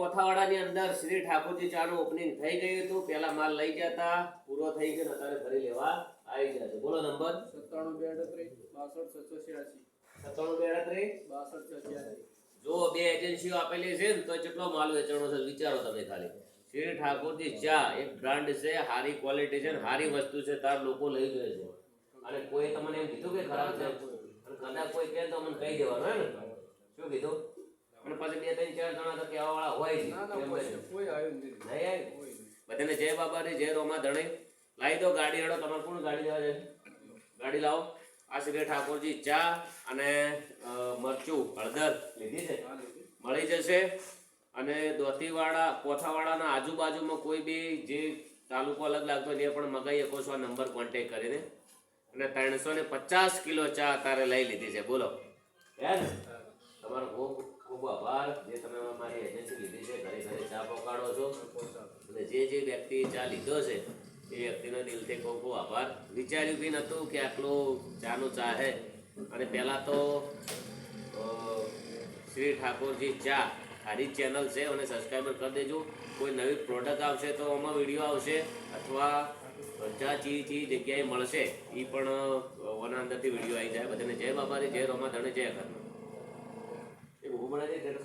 કોથાવાડાની અંદર શ્રી ઠાકોરજી ચાનું ઓપનિંગ થઈ ગયું હતું. પેલા માલ લઈ ગયા હતા પૂરો થઈ ગયો અત્યારે ફરી લેવા આવી ગયા છે. બોલો નંબર. સત્તાણું બે અડત્રીસ બાસઠ છસો છ્યાસી સત્તાણું બે અડત્રીસ બાસઠ છ્યાસી જો બે એજન્સીઓ આપેલી છે ને તો કેટલો માલ વેચાણો છે વિચારો તમે ખાલી. શ્રી ઠાકોરજી ચા એક બ્રાન્ડ છે સારી ક્વોલિટી છે સારી વસ્તુ છે તાર લોકો લઈ જાય છે. અને કોઈ તમને એમ કીધું કે ખરાબ છે? કદાચ કોઈ કહે તો અમને કહી દેવાનું હે ને? શું કીધું? અને પછી બે ત્રણ ચાર જણા તો કહેવા વાળા હોય કોઈ આવ્યું નહીં. આવે? બધાને જય બાબાની જય રોમા ધણે. લાવી દો ગાડી હેડો તમારે કોણ ગાડી લેવા જાય ગાડી લાવો. આ શ્રી ઠાકોરજી ચા અને મરચું હળદર લીધી છે. મળી જશે. અને દોતીવાડા કોથાવાળાના આજુબાજુમાં કોઈ બી જે તાલુકો અલગ લાગતો એ પણ મગાઈ શકો છો. આ નંબર કોન્ટેક કરીને. અને ત્રણસો ને પચાસ કિલો ચા અત્યારે લઈ લીધી છે. બોલો. હે ને? તમારો ખૂબ ખૂબ આભાર જે તમે મારી એજન્સી લીધી છે, ઘરે ઘરે ચા પહોંચાડો છો. અને જે જે વ્યક્તિ ચા લીધો છે, એ વ્યક્તિનો દિલથી ખૂબ ખૂબ આભાર. વિચાર્યું બી નહોતું કે આટલું ચાનું ચા હે. અને પહેલાં તો શ્રી ઠાકોરજી ચા સારી ચેનલ છે, અને સબસ્ક્રાઈબર કરી દેજો. કોઈ નવી પ્રોડક્ટ આવશે તો આમાં વીડિયો આવશે, અથવા ચા ચી ચી જગ્યાએ મળશે એ પણ ઓના અંદરથી વીડિયો આવી જાય. બધાને જય બાબાની જય રોમા ધણે, જય ઘરમાં એ ઊભો દે